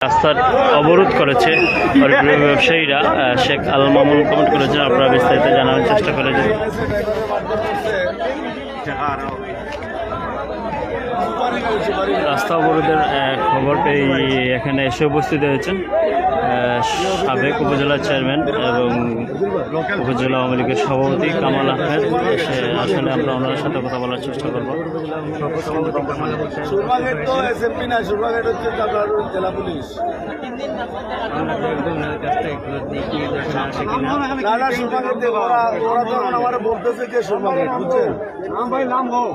রাস্তার অবরোধ করেছে ব্যবসায়ীরা শেখ আল মামুন কমেন্ট করেছেন আপনারা বিস্তারিত জানানোর চেষ্টা করেছেন রাস্তা অবরোধের আহ, খবর পেয়ে এখানে এসে উপস্থিত হয়েছেন আহ, সাবেক উপজেলা চেয়ারম্যান এবং উপজেলা আওয়ামী লীগের সভাপতি কামাল আহমেদ। এসে আসলে আমরা ওনার সাথে কথা বলার চেষ্টা করব। না না ওরা তো আমার বলতেছে যে সুরবাগের বুঝছেন? ভাই নাম হোক।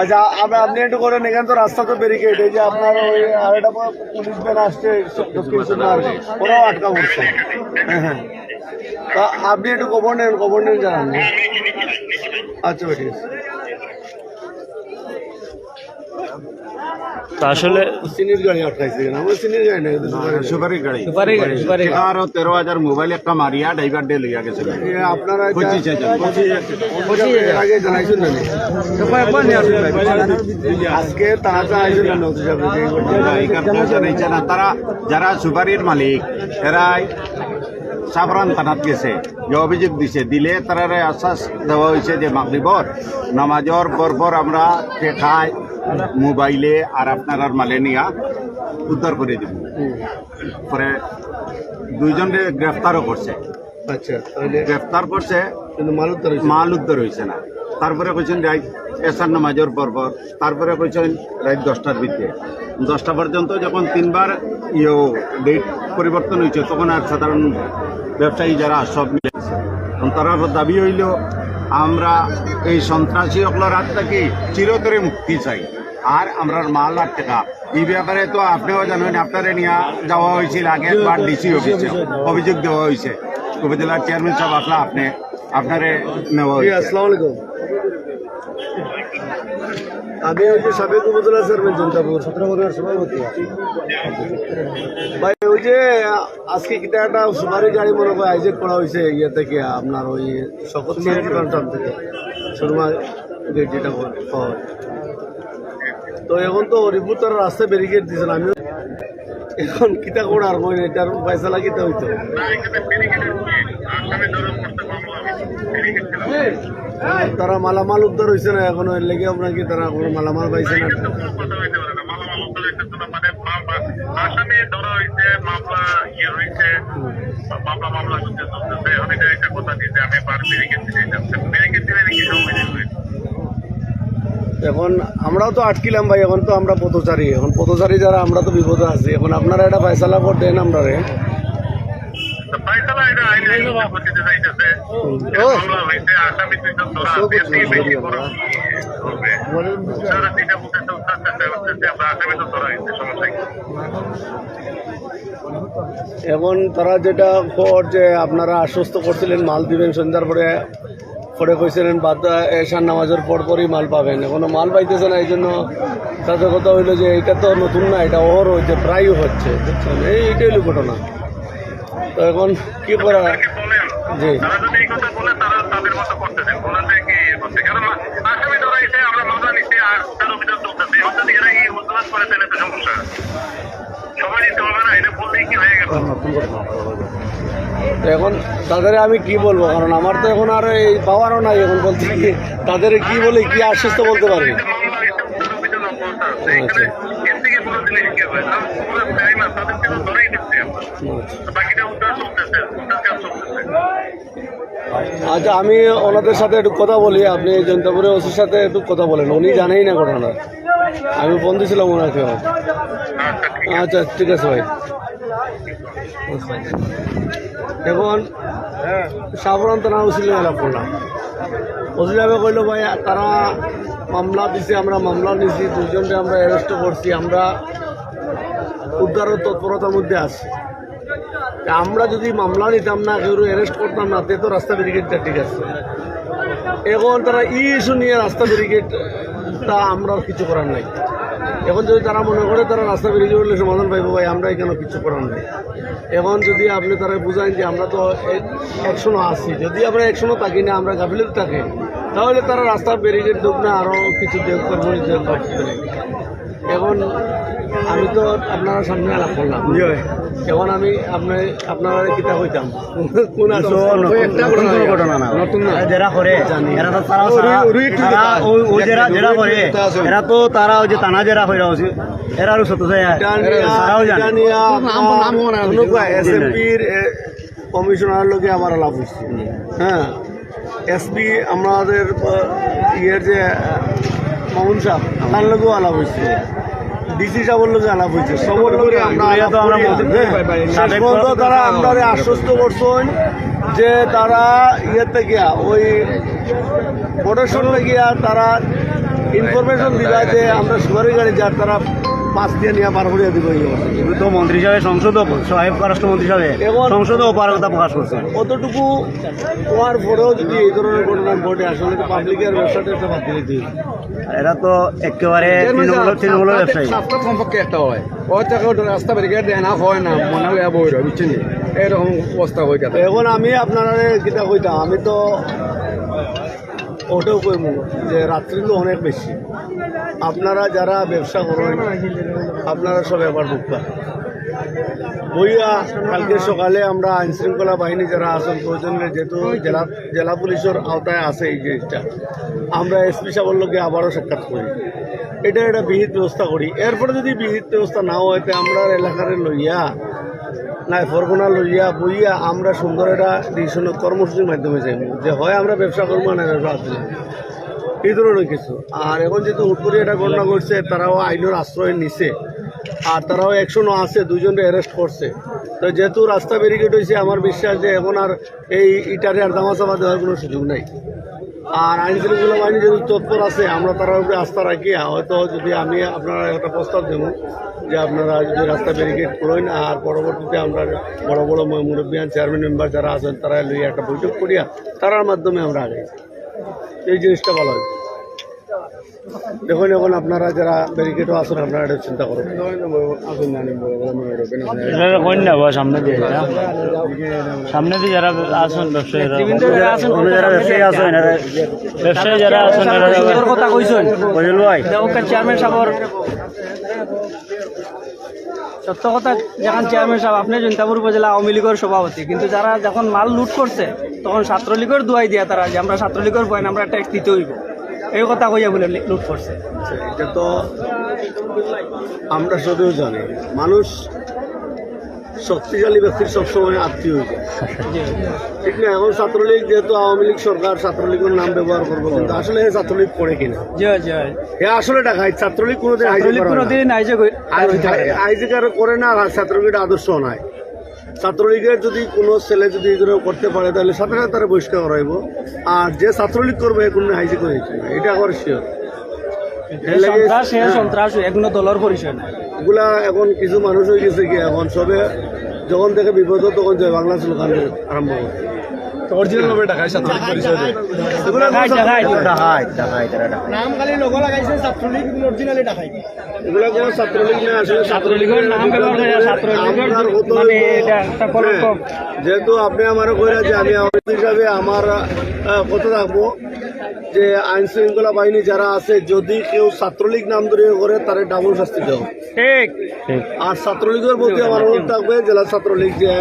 আচ্ছা আমরা আপনি একটু করেন, এখানে তো রাস্তা তো ব্যারিকেড এই যে আপনার ওই একটা পুলিশ ভ্যান আসছে দক্ষিণ ওরাও আটকা পড়ছে। হ্যাঁ হ্যাঁ তা আপনি একটু খবর নেন খবর নেন জানান। আচ্ছা ঠিক আছে। তা আসলে সিনির গাড়ি আটকাইছে কেন আমার সিনির গাড়ি না কিন্তু সুপারি গাড়ি। সুপারি গাড়ি আর তেরো হাজার মোবাইল একটা মারিয়া ড্রাইভার ডে লইয়া গেছে এ, আপনারা যা- পঁচিশ হাজার। এর আগে জানাইছেন না নি? আজকে তাড়াতাড়ি আইছেন না নতুন সাহেব, যে এই করতে- এই কারণে জানাইছে না তারা যারা সুপারির মালিক এরাই সাবরান থানাত গেছে যে অভিযোগ দিছে দিলে তারারে আশ্বাস দেওয়া হয়েছে যে মাগরিবর নামাজর পরপর আমরা খাই মোবাইলে আর আপনার আর মালে নিয়া উদ্ধার করে দিব। পরে দুইজনকে গ্রেফতারও করছে। আচ্ছা গ্রেফতার করছে কিন্তু। মাল উদ্ধার হয়েছে না? তারপরে কইছেন রাত এসার নামাজের পর পর। তারপরে কইছেন রাত দশটার ভিতরে। দশটা পর্যন্ত যখন তিনবার ইয়ে ডেট পরিবর্তন হয়েছে তখন আর সাধারণ ব্যবসায়ী যারা সব মিলে। এখন দাবি হইল আমরা এই সন্ত্রাসী অকলার হাত থেকে চিরতরে মুক্তি চাই। আর আমরা মাল আর টাকা এই ব্যাপারে তো আপনিও জানেন আপনারে নিয়ে যাওয়া হয়েছিল আগে একবার ডিসি অফিসে। অভিযোগ দেওয়া হয়েছে। উপজেলার চেয়ারম্যান সাহেব আসলা আপনি আপনারে নেওয়া হয়েছে। আমি যে সাবেক উপজেলা চেয়ারম্যান জনতাপুর সতেরো বছরের সভাপতি। ভাই ওই যে আজকে কিটা একটা সুপারি গাড়ি মনে হয় আইজেক করা হয়েছে ইয়ে থেকে আপনার ওই শপথ থেকে। সুরমা যেটা পাওয়া। তো এখন তো হরিপুর তার রাস্তায় ব্যারিকেড দিয়েছেন আমি এখন কিতা করার মই এটার পয়সা কিতা হইতো তারা মালামাল উদ্ধার হয়েছে না এখন এর লেগে আপনার কি তারা কোনো মালামাল পাইছে না মামলা ইয়ে মামলা করতে চলতেছে আমি একটা কথা দিতে আমি বার দিতে যাচ্ছি ব্যারিকেড দিলে নাকি সময় এখন আমরাও তো আটকিলাম ভাই এখন তো আমরা পথচারী। এখন পথচারী যারা আমরা তো বিপদে আছি। এখন আপনারা এটা ফয়সালা করে দেন আমরা। রে ফাইসালা এখন তারা যেটা কর যে আপনারা আশ্বস্ত করছিলেন মাল দিবেন সন্ধ্যার পরে পরে কইছিলেন বাদ এশার নামাজের পর পরই মাল পাবেন। এখনও মাল পাইতেছে না এই জন্য তাদের কথা হইল যে এটা তো নতুন না এটা ওর হচ্ছে প্রায়ই হচ্ছে বুঝছেন? এই এটাই হলো ঘটনা। তো এখন কি করা জি। এখন তাদের আমি কি বলব? কারণ আমার তো এখন আর এই পাওয়ারও নাই এখন বলতে কি তাদের কি বলে, কি আশ্বস্ত বলতে পারবি? চলতেছে আচ্ছা আমি ওনাদের সাথে একটু কথা বলি। আপনি জনতাপুরের ওসির সাথে একটু কথা বলেন। উনি জানেই না ঘটনা। আমি ফোন ছিলাম ওনাকে। আচ্ছা আচ্ছা ঠিক আছে ভাই। এখন সাবধান থানা উচিল লাভ করলাম কইলো, ভাই, তারা মামলা দিছে, আমরা মামলা নিছি দুজনকে আমরা অ্যারেস্ট করছি, আমরা উদ্ধারের তৎপরতার মধ্যে আছি। আমরা যদি মামলা নিতাম না, কেউ অ্যারেস্ট করতাম না, তে তো রাস্তা ব্যারিকেডটা ঠিক আছে। এখন তারা ই ইস্যু নিয়ে রাস্তা ব্যারিকেড তা আমরা কিছু করার নাই। এখন যদি তারা মনে করে তারা রাস্তা বেরিয়ে উঠলে সমাধান পাইবো ভাই, আমরা এখানে কিছু করার নেই। এখন যদি আপনি তারা বুঝান যে আমরা তো একশনও আসি যদি আমরা একশনও থাকি না, আমরা গাফিলত থাকি, তাহলে তারা রাস্তা ব্যারিকেড দেখ না আরও কিছু এখন আমি তো আপনারা সামনে আলাপ করলাম। এখন আমি আপনার আপনারা কিতা হইতাম কোন ঘটনা না নতুন না? যারা করে এরা তো তারা তারা ওই- ওই যারা যারা করে এরা তো তারা ওই যে টানা যারা আছে এরা সত্য তারাও জানে এসএমপির কমিশনার লোকে আমার লাভ হচ্ছে। হ্যাঁ এসপি আমাদের ইয়ের যে মামুন সাহেব তার লোকেও আলাপ হচ্ছে। ডিসি সাহেবের লোকে আলাপ হচ্ছে সবর আমরা আমরা করি, বলতে- হ্যাঁ। শেষ পর্যন্ত তারা আমরা আশ্বস্ত করছেন যে তারা ইয়েতে গিয়া ওই প্রোডাকশন গিয়া তারা ইনফরমেশন দিবা যে আমরা সুগারি গাড়ি যার তারা পাঁচ দিয়ে নিয়ে পার করিয়া দিব তো মন্ত্রী সাহেব সংসদ সাহেব পররাষ্ট্রমন্ত্রী সাহেব এবং- সংসদে অপারগতা প্রকাশ করছেন। অতটুকু হওয়ার পরেও যদি এই ধরনের ঘটনা ঘটে আসলে পাবলিকের ব্যবসাটা একটা বাদ দিয়ে দিই এরা তো একেবারে তৃণমূল তৃণমূলের ব্যবসায়ী সাতটা সম্পর্কে একটা হয়। ওই থেকে রাস্তা ব্যারিকেড দেয় না হয় না মনে হয় বই রয় বুঝছেন এরকম অবস্থা হয়ে গেছে এখন আমি আপনারা যেটা কইতাম আমি তো ওটাও কইব যে রাত্রি তো অনেক বেশি। আপনারা যারা ব্যবসা করেন আপনারা সব একবার ঢুকবা বইয়া কালকে সকালে আমরা আইন শৃঙ্খলা বাহিনী যারা আছেন প্রয়োজনে যেহেতু জেলা জেলা পুলিশের আওতায় আছে এই জিনিসটা, আমরা এসপি সাহেবের লোকে আবারও সাক্ষাৎ করি। এটা একটা বিহিত ব্যবস্থা করি। এরপরে যদি বিহিত ব্যবস্থা না হয়, তো আমরা এলাকার লইয়া, না, ফরগোনা লইয়া, বইয়া আমরা সুন্দর একটা ডিসিশন কর্মসূচির মাধ্যমে যাইব। যে হয় আমরা ব্যবসা করব না ব্যবসা আছে। এই ধরনের কিছু। আর এখন যেহেতু হুট করে এটা ঘটনা ঘটছে, তারাও আইনের আশ্রয় নিছে। আর তারাও একশনও আছে দুজনকে অ্যারেস্ট করছে। তো যেহেতু রাস্তা ব্যারিকেড হয়েছে আমার বিশ্বাস যে এখন আর এই ইটারে আর দামাচাপা দেওয়ার কোনো সুযোগ নাই। আর আইন বাহিনী যেহেতু তৎপর আছে, আমরা তার উপরে আস্থা রাখি, হয়তো যদি আমি আপনারা একটা প্রস্তাব দেব যে আপনারা যদি রাস্তা ব্যারিকেড করেন, আর পরবর্তীতে আমরা বড় বড় মুরব্বিয়ান চেয়ারম্যান মেম্বার যারা আছেন, তারা লইয়া একটা বৈঠক করিয়া তারার মাধ্যমে আমরা আগে এই জিনিসটা ভালো হয়। দেখুন এখন আপনারা যারা ব্যারিকেডও আছেন আপনারা এটা চিন্তা করুন। আসুন সামনে দিয়ে সামনে দিয়ে যারা আসুন ব্যবসায়ীরা ব্যবসায়ী আছেন এরা ব্যবসায়ী যারা আছেন এরা কথা কইছেন। কইল ভাই চেয়ারম্যান সত্য কথা যখন চেয়ারম্যান সাহেব আপনি জনতাপুর উপজেলা আওয়ামী লীগের সভাপতি কিন্তু যারা যখন মাল লুট করছে তখন ছাত্রলীগের দুয়াই দিয়া তারা যে আমরা ছাত্রলীগের পয়েন আমরা ট্যাক্স দিতে হইব। এই কথা কইয়া বলে লুট করছে। এটা তো আমরা সবেও জানি মানুষ শক্তিশালী ব্যক্তির সবসময় আত্মীয় হয়ে যায়। ঠিক না এখন ছাত্রলীগ যেহেতু আওয়ামী লীগ সরকার ছাত্রলীগের নাম ব্যবহার করব কিন্তু আসলে এ ছাত্রলীগ করে কিনা? এ আসলে টাকায় ছাত্রলীগ কোনোদিন। কোনোদিন আইজে করে না আর ছাত্রলীগের আদর্শ নাই। ছাত্রলীগের যদি কোনো ছেলে যদি এগুলো করতে পারে তাহলে সাথে সাথে তারা বহিষ্কার করাইব। আর যে ছাত্রলীগ করবে কোনো হাইজি করে এটা আবার শিওর সন্ত্রাস হে সন্ত্রাস এগুলো দলের পরিচয় না। এগুলা এখন কিছু মানুষ হয়ে গেছে কি এখন সবে যখন থেকে বিপদ তখন জয় বাংলা স্লোগান আরম্ভ করে অরিজিনাল ভাবে ঢাকায় ছাত্রলীগ পরিচয় দেয় এগুলা কোনো ছাত্রলীগ না আসলে ছাত্রলীগের নাম ব্যবহার করে ছাত্রলীগের মানে এটা একটা কলঙ্ক হ্যাঁ, যেহেতু আপনি আমার কইরা যে আমি আওয়ামী হিসাবে আমার কথা রাখব যে আইন শৃঙ্খলা বাহিনী যারা আছে যদি কেউ ছাত্রলীগ নাম ধরে করে তার ডাবল শাস্তি দেওয়া আর ছাত্রলীগের প্রতি আমার অনুরোধ থাকবে জেলা ছাত্রলীগ যে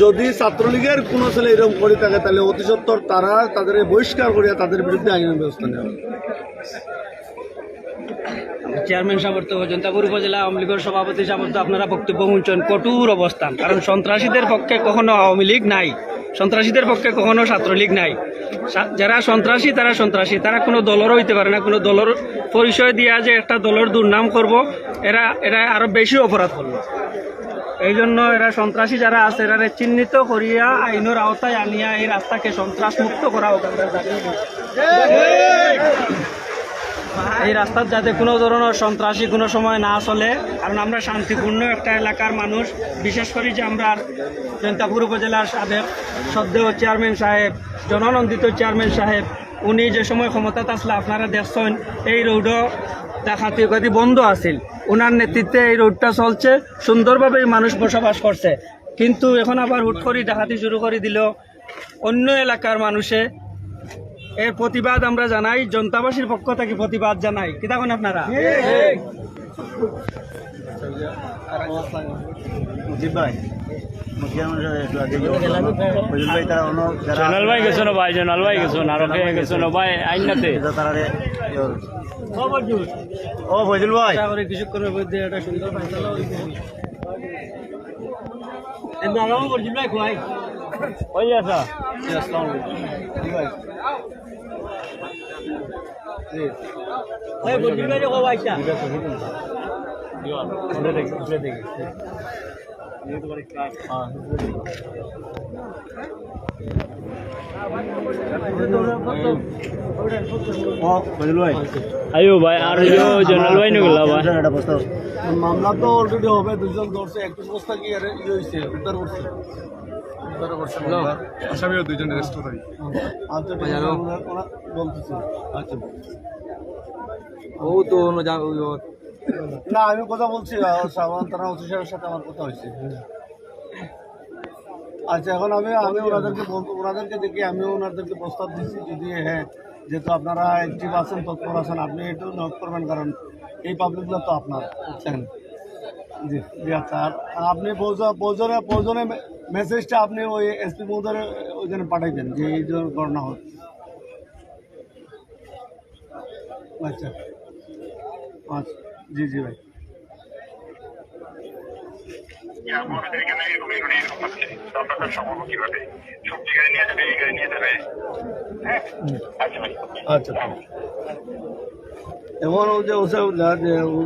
যদি ছাত্রলীগের কোনো ছেলে এরকম করে থাকে, তাহলে অতি সত্তর তারা তাদের বহিষ্কার করিয়া তাদের বিরুদ্ধে আইনের ব্যবস্থা নেওয়া। চেয়ারম্যান তো জনতাপুর উপজেলা আওয়ামী লীগের সভাপতি তো আপনারা বক্তব্য শুনছেন কঠোর অবস্থান। কারণ সন্ত্রাসীদের পক্ষে কখনো আওয়ামী লীগ নাই। সন্ত্রাসীদের পক্ষে কখনো ছাত্রলীগ নাই। যারা সন্ত্রাসী, তারা সন্ত্রাসী। তারা কোনো দলেরও হইতে পারে না। কোনো দলের পরিচয় দিয়া যে একটা দলের দুর্নাম করব, এরা এরা আরও বেশি অপরাধ করল এই জন্য এরা সন্ত্রাসী যারা আছে এরা চিহ্নিত করিয়া আইনের আওতায় আনিয়া এই রাস্তাকে সন্ত্রাস মুক্ত করা হোক। এই রাস্তার যাতে কোনো ধরনের সন্ত্রাসী কোনো সময় না চলে, কারণ আমরা শান্তিপূর্ণ একটা এলাকার মানুষ, বিশেষ করে যে আমরা জয়ন্তাপুর উপজেলার সাবেক সদ্দেহ চেয়ারম্যান সাহেব, জননন্দিত চেয়ারম্যান সাহেব, উনি যে সময় ক্ষমতাতে আসলে আপনারা দেখছেন, এই রোডও গতি বন্ধ আছিল ওনার নেতৃত্বে এই রোডটা চলছে, সুন্দরভাবেই মানুষ বসবাস করছে। কিন্তু এখন আবার হুট করে ডাকাতি শুরু করে দিল অন্য এলাকার মানুষে। এর প্রতিবাদ আমরা জানাই, জনতাবাসীর পক্ষ থেকে প্রতিবাদ জানাই। কি দেখুন আপনারা? মুখিয়ার মানুষ একটু আগে ফজল ভাই তারা অন্য যারা জনাল ভাই গেছো না ভাই জনাল ভাই গেছো না আর গেছো না ভাই আইনাতে তারা ও ফজল ভাই আশা করি কিছুক্ষণের মধ্যে সুন্দর ফয়সালা হইবে। এমনি আগামী বলছিল ভাই খোয়াই ওই আসা ভাই বলছিল ভাই দেখো ভাইটা ও ফজল ভাই আইও ভাই আর জনাল ভাই নগলা ভাই। মামলা তো অলরেডি হবে দুজন ধরছে একটু বস্তা কি আরে ইয়ে হয়েছে উদ্ধার করছে। আসামিও দুইজন রেস্ট করি আচ্ছা আচ্ছা। ও তো না, আমি কথা বলছি সাধারণ থানা সাথে আমার কথা হয়েছে। আচ্ছা এখন আমি আমি ওনাদেরকে বলব ওনাদেরকে দেখি, আমিও ওনাদেরকে প্রস্তাব দিচ্ছি, যদি হ্যাঁ যেহেতু আপনারা অ্যাক্টিভ আছেন, তৎপর আছেন, আপনি একটু নোট করবেন, কারণ এই পাবলিকগুলো তো আপনার, বুঝছেন? জি জি আচ্ছা আর আপনি প্রয়োজনে প্রয়োজনে মেসেজটা আপনি ওই এসপি মহোদয়ের ওইখানে পাঠাইবেন যে এই যে ঘটনা হচ্ছে আচ্ছা আচ্ছা। জি জি ভাই। আমাদের এখানে এরকম এরকম এরকম হচ্ছে আপনাদের সম্ভব কীভাবে? সবজি গাড়ি নিয়ে যাবে এই গাড়ি নিয়ে যাবে। হ্যাঁ? আচ্ছা আচ্ছা। এখন ও যে ওসে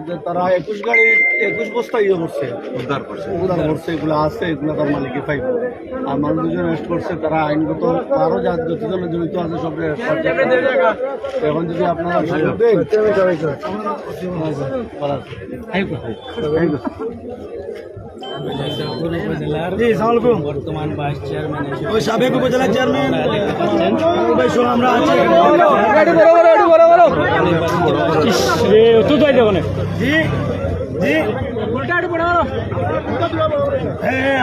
যে তারা একুশ গাড়ি একুশ বস্তা ইয়ে করছে। উদ্ধার করছে। উদ্ধার করছে এগুলো আছে এগুলো তার মালিকে পাইব আর মানুষ দুজন অ্যারেস্ট করছে তারা আইনগত আরও যা যতজনের জড়িত আছে সব। এখন যদি আপনারা জি সালামালাইকুম। বর্তমান ভাইস চেয়ারম্যান ওই সাবেক উপজেলা চেয়ারম্যান আমরা আছি। এ তো তাই দেখো না। জি জি।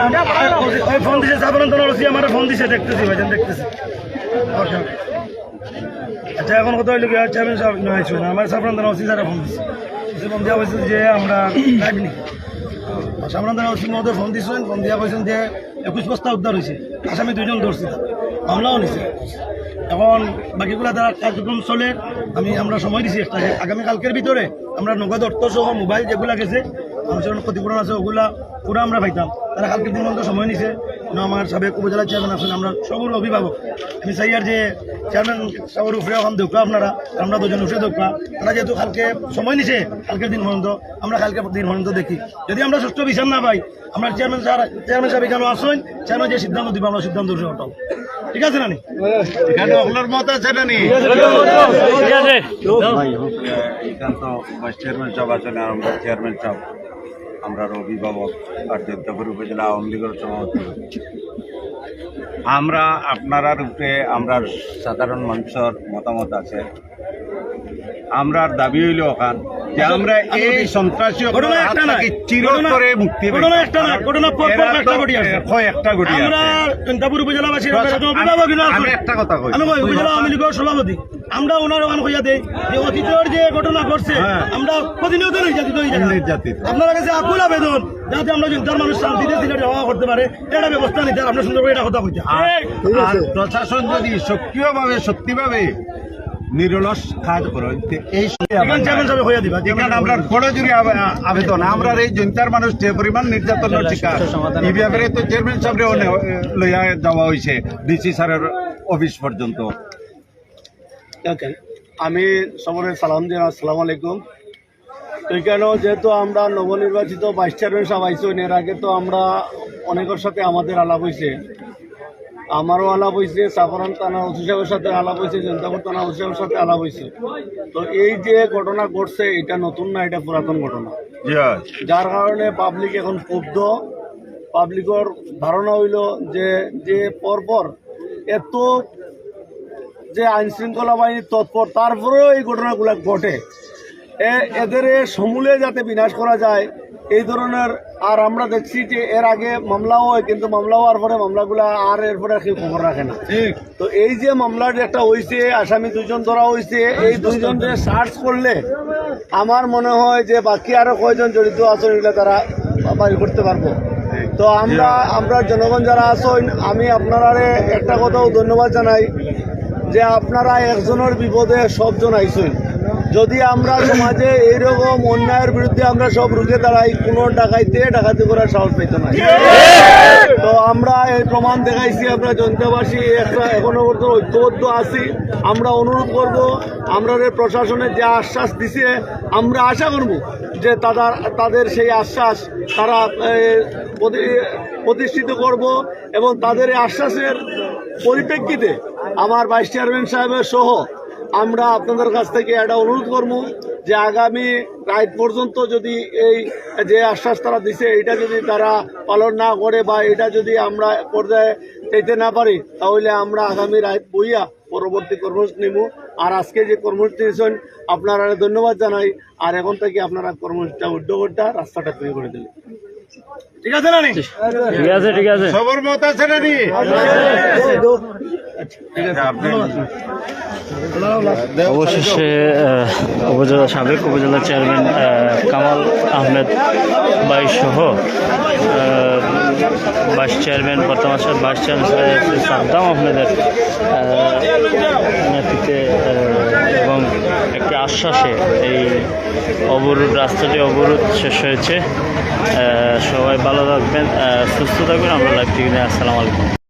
আমরা- ওই ফোন দিছে আমার ফোন দিছে দেখতেছি ভাইজান দেখতেছি। ওকে, ওকে। আচ্ছা এখন কথা হইল কি চেয়ারম্যান সাহেব নয় আমার ফোন দিছে। ফোন দেওয়া হয়েছে যে আমরা থানা ওসি মহোদয় ফোন দিয়েছিলেন ফোন দিয়া কইছেন যে একুশ বস্তা উদ্ধার হয়েছে আসামি দুইজন ধরছে। মামলাও নিছে এখন বাকিগুলা তারা কার্যক্রম চলে। আমি, আমরা সময় দিছি একটা আগামীকালকের ভিতরে আমরা নগদ অর্থ সহ মোবাইল যেগুলা গেছে মানুষের ক্ষতিপূরণ আছে, ওগুলা পুরো আমরা পাইতাম। তারা কালকের দিন সময় নিছে। না আমার সাবেক উপজেলা চেয়ারম্যান আছেন আমরা সবর অভিভাবক। আমি চাই আর যে চেয়ারম্যান সবার উপরে এখন দৌকা আপনারা আমরা দুজন উঠে দৌকা তারা যেহেতু কালকে সময় নিছে কালকের দিন পর্যন্ত আমরা কালকে দিন পর্যন্ত দেখি। যদি আমরা সুষ্ঠু বিচার না পাই আমরা চেয়ারম্যান স্যার চেয়ারম্যান সাহেব এখানে আসেন চেয়ারম্যান যে সিদ্ধান্ত দিব আমরা সিদ্ধান্ত উঠে হটাও ঠিক আছে নানি? এখানে আপনার মত আছে না নি ঠিক আছে ভাই এখান তো ভাইস চেয়ারম্যান সাহেব আছেন আর আমরা চেয়ারম্যান সাহেব। আমরা অভিভাবক আর দেবদাপুর উপজেলা আওয়ামী লীগের আমরা আপনারা রূপে আমরা সাধারণ মানুষের মতামত আছে। আমরার দাবি হইল ওখান যে আমরা এই সন্ত্রাসী ঘটনা চিরতরে মুক্তি ঘটনা একটা না। ঘটনা পর পর একটা ঘটি আছে। একটা ঘটি আমরা আছে। উপজেলাবাসী অভিভাবক আমি একটা কথা কই? আমি উপজেলা আওয়ামী লীগের সভাপতি। আমরা ওনার ওখান হইয়া দেই যে অতীতের যে ঘটনা ঘটছে হ্যাঁ। আমরা প্রতিনিয়ত নির্যাতিত নির্যাতিত। আপনার কাছে আকুল আবেদন যাতে আমরা জনতার মানুষ শান্তিতে সিলেট হওয়া করতে পারে এটা ব্যবস্থা নিতে আপনার সুন্দর করে এটা কথা কইতে প্রশাসন যদি সক্রিয়ভাবে সত্যিভাবে নিরলস কাজ করে এই আমরা বড় জুড়ে আবেদন। আমরা এই জনতার মানুষ যে পরিমাণ নির্যাতনের শিকার। এই ব্যাপারে তো চেয়ারম্যান সাহেব লইয়া যাওয়া হয়েছে ডিসি স্যারের অফিস পর্যন্ত। ওকে আমি সবরে সালাম দিই আসসালামু আলাইকুম। এখানেও যেহেতু আমরা নবনির্বাচিত ভাইস চেয়ারম্যান সাহেব আইসেন এর আগে তো আমরা অনেকের সাথে আমাদের আলাপ হয়েছে আমারও আলাপ হয়েছে সাফরান থানা ওসি সাহেবের সাথে আলাপ হয়েছে জনতাপুর থানা ওসি সাহেবের সাথে আলাপ হয়েছে। তো এই যে ঘটনা ঘটছে এটা নতুন না এটা পুরাতন ঘটনা। যার কারণে পাবলিক এখন ক্ষুব্ধ। পাবলিকর ধারণা হইল যে যে পরপর এত যে আইন শৃঙ্খলা বাহিনী তৎপর তারপরেও এই ঘটনাগুলো ঘটে। এ- এদের সমূলে যাতে বিনাশ করা যায় এই ধরনের আর আমরা দেখছি যে এর আগে মামলাও হয় কিন্তু মামলা হওয়ার পরে মামলাগুলা আর এরপরে কেউ খবর রাখে না। তো এই যে মামলার একটা হয়েছে আসামি দুজন ধরা হয়েছে এই দুইজনকে সার্চ করলে আমার মনে হয় যে বাকি আরও কয়জন জড়িত আছেন এগুলো তারা বাড়ি করতে পারব। তো আমরা আমরা জনগণ যারা আছেন আমি আপনারা একটা কথাও ধন্যবাদ জানাই যে আপনারা একজনের বিপদে সবজন আইসেন। যদি আমরা সমাজে এইরকম অন্যায়ের বিরুদ্ধে আমরা সব রুখে দাঁড়াই, কোনো ডাকাইতে ডাকাতি করার সাহস পেত না। তো আমরা এই প্রমাণ দেখাইছি, আমরা জনতাবাসী, একটা এখনও পর্যন্ত ঐক্যবদ্ধ আছি। আমরা অনুরোধ করব, আমরা প্রশাসনের যে আশ্বাস দিছে, আমরা আশা করব যে তাদের তাদের সেই আশ্বাস তারা প্রতি- প্রতিষ্ঠিত করব এবং তাদের এই আশ্বাসের পরিপ্রেক্ষিতে আমার ভাইস চেয়ারম্যান সাহেবের সহ আমরা আপনাদের কাছ থেকে একটা অনুরোধ করব যে আগামী রাত পর্যন্ত যদি এই যে আশ্বাস তারা দিছে এটা যদি তারা পালন না করে বা এটা যদি আমরা পর্যায়ে পেতে না পারি তাহলে আমরা আগামী রাত বইয়া পরবর্তী কর্মসূচি নেব। আর আজকে যে কর্মসূচি নিয়েছেন আপনারা ধন্যবাদ জানাই। আর এখন থেকে আপনারা কর্মসূচিটা উদ্যোগটা রাস্তাটা তৈরি করে দিলেন। ঠিক আছে না ঠিক আছে ঠিক আছে। সবর মত আছে না নি অবশেষে উপজেলা সাবেক উপজেলা চেয়ারম্যান কামাল আহমেদ বাই সহ ভাইস চেয়ারম্যান বর্তমান সাহেব ভাইস চেয়ারম্যান সাদ্দাম আহমেদের আহ, নেতৃত্বে এবং একটি আশ্বাসে এই অবরোধ রাস্তাটি অবরোধ শেষ হয়েছে। সবাই ভালো থাকবেন সুস্থ থাকবেন। আমরা লাইভ টিভি আসসালামু আলাইকুম।